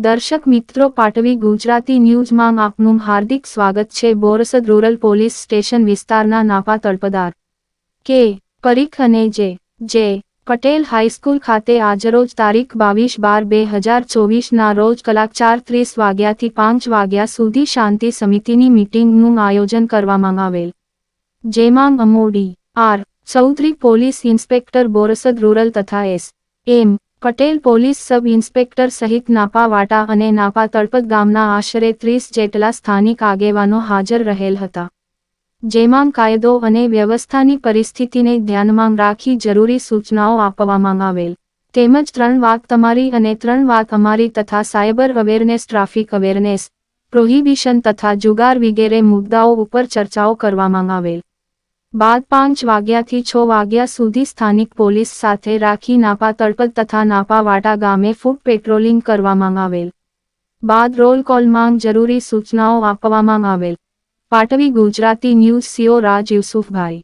દર્શક મિત્રો પાટવી ગુજરાતી ન્યૂઝમાં આપનું હાર્દિક સ્વાગત છે. બોરસદ રૂરલ પોલીસ સ્ટેશન વિસ્તારના નાપા તળપદાર. કે. પરીખ અને જે. જે. પટેલ હાઈસ્કૂલ ખાતે આજરોજ તારીખ બાવીસ બાર બે હજાર ચોવીસના રોજ કલાક ચાર ત્રીસ વાગ્યાથી પાંચ વાગ્યા સુધી શાંતિ સમિતિની મિટિંગનું આયોજન કરવામાં આવેલ. જેમાં અમોડી. R. Chaudhari, police inspector, Borsad rural તથા S. M. Patel police sub inspector સહિત નાપાવાટા અને નાપા તળપદ ગામના આશરે ત્રીસ જેટલા સ્થાનિક આગેવાનો હાજર રહેલ હતા. જેમાં કાયદો અને વ્યવસ્થાની પરિસ્થિતિને ધ્યાનમાં રાખી જરૂરી સૂચનાઓ આપવામાં આવેલ. તેમજ ત્રણ વાત તમારી અને ત્રણ વાત અમારી તથા cyber awareness, traffic awareness, prohibition તથા જુગાર વગેરે મુદ્દાઓ ઉપર ચર્ચાઓ કરવામાં આવેલ. બાદ પાંચ વાગ્યાથી છ વાગ્યા સુધી સ્થાનિક પોલીસ સાથે રાખી નાપા તળપદ તથા નાપાવાટા ગામે ફૂડ પેટ્રોલિંગ કરવામાં આવેલ. બાદ રોલ કોલમાં જરૂરી સૂચનાઓ આપવામાં આવેલ. પાટવી Gujarati news C O Raj Yusufbhai.